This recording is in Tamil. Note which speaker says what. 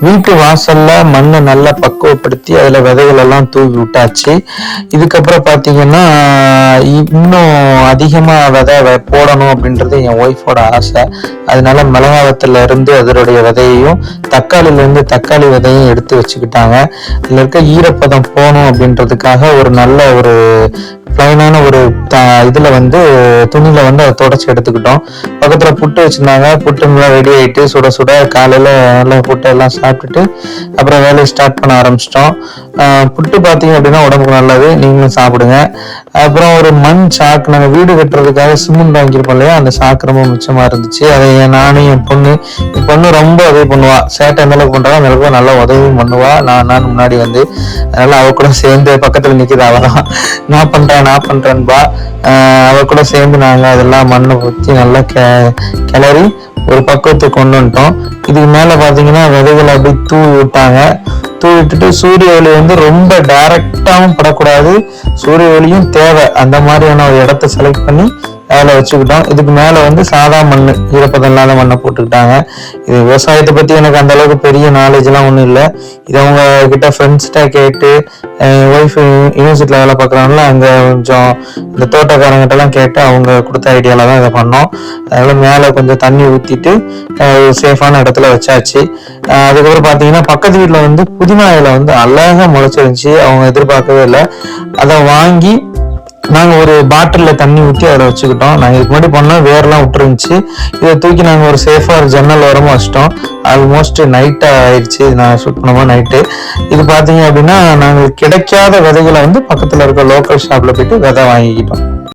Speaker 1: வீட்டு வாசல்ல மண்ணை நல்லா பக்குவப்படுத்தி அதுல விதைகள் எல்லாம் தூவி விட்டாச்சு. இதுக்கப்புறம் பாத்தீங்கன்னா இன்னும் அதிகமா விதை வ- போடணும் அப்படின்றது என் ஒய்ஃபோட ஆசை. அதனால மிளகாவத்துல இருந்து அதனுடைய விதையையும் தக்காளில இருந்து தக்காளி விதையும் எடுத்து வச்சுக்கிட்டாங்க. இதுல இருக்க ஈரப்பதம் போகணும் அப்படின்றதுக்காக ஒரு நல்ல ஒரு இதுல வந்து துணியில வந்து அதை தொடச்சி எடுத்துக்கிட்டோம். பக்கத்துல புட்டு வச்சிருந்தாங்க. புட்டு நல்லா ரெடி ஆயிட்டு சுட சுட காலையில நல்லா புட்டு எல்லாம் சாப்பிட்டுட்டு அப்புறம் வேலையை ஸ்டார்ட் பண்ண ஆரம்பிச்சிட்டோம். புட்டு பார்த்தீங்க அப்படின்னா உடம்புக்கு நல்லது. நீங்களும் சாப்பிடுங்க. அப்புறம் ஒரு மண் சாக்கு நாங்கள் வீடு கட்டுறதுக்காக சிமெண்ட் வாங்கியிருப்போம் இல்லையா? அந்த சாக்கு ரொம்ப மிச்சமா இருந்துச்சு. அதை என் நானும் என் பொண்ணு என் பொண்ணு ரொம்ப உதவி பண்ணுவா. சேட்டை எந்த அளவுக்கு பண்றாங்க அந்த அளவுக்கு நல்லா உதவியும் பண்ணுவா. நான் நான் முன்னாடி வந்து அதனால அவ கூட சேர்ந்து பக்கத்துல நிக்குது அவள் தான் நான் பண்றேன் நான் பண்றேன்பா. ஆஹ் அவ கூட சேர்ந்து நாங்க அதெல்லாம் மண்ணை ஊற்றி நல்லா கெ கிளறி ஒரு பக்குவத்துக்கு கொண்டு வந்துட்டோம். இதுக்கு மேல பாத்தீங்கன்னா விதைகளை அப்படியே தூவி விட்டாங்க. தூவி விட்டுட்டு சூரிய ஒளி வந்து ரொம்ப டைரக்டாவும் படக்கூடாது. சூரிய ஒளியும் தேவை. அந்த மாதிரியான ஒரு இடத்த செலக்ட் பண்ணி அதில் வச்சுக்கிட்டோம். இதுக்கு மேலே வந்து சாதா மண் ஈரப்பதம் இல்லாத மண்ணை போட்டுக்கிட்டாங்க. இது விவசாயத்தை பற்றி எனக்கு அந்த அளவுக்கு பெரிய நாலேஜ்லாம் ஒன்றும் இல்லை. இது அவங்க கிட்ட ஃப்ரெண்ட்ஸ்கிட்ட கேட்டு ஒய்ஃப் யூனிவர்சிட்டியில் வேலை பார்க்குறாங்கள அங்கே கொஞ்சம் இந்த தோட்டக்காரங்கிட்டலாம் கேட்டு அவங்க கொடுத்த ஐடியாவில் தான் இதை பண்ணோம். அதனால மேலே கொஞ்சம் தண்ணி ஊற்றிட்டு சேஃபான இடத்துல வச்சாச்சு. அதுக்கப்புறம் பார்த்தீங்கன்னா பக்கத்து வீட்டில் வந்து புதினா இலை வந்து அழகாக முளைச்சிருந்துச்சு. அவங்க எதிர்பார்க்கவே இல்லை. அதை வாங்கி நாங்கள் ஒரு பாட்டிலில் தண்ணி ஊற்றி அதில் வச்சுக்கிட்டோம். நாங்கள் இதுக்கு முன்னாடி பண்ணோம் வேர்லாம் விட்டுருந்துச்சு. இதை தூக்கி நாங்கள் ஒரு சேஃபாக ஒரு ஜன்னல் ஓரமாக வச்சிட்டோம். ஆல்மோஸ்ட் நைட்டாக ஆயிடுச்சு. நான் ஷூட் பண்ணும்போது நைட்டு இது பார்த்தீங்க அப்படின்னா நாங்கள் கிடைக்காத விதைகளை வந்து பக்கத்தில் இருக்க லோக்கல் ஷாப்பில் போயிட்டு விதை வாங்கிக்கிட்டோம்.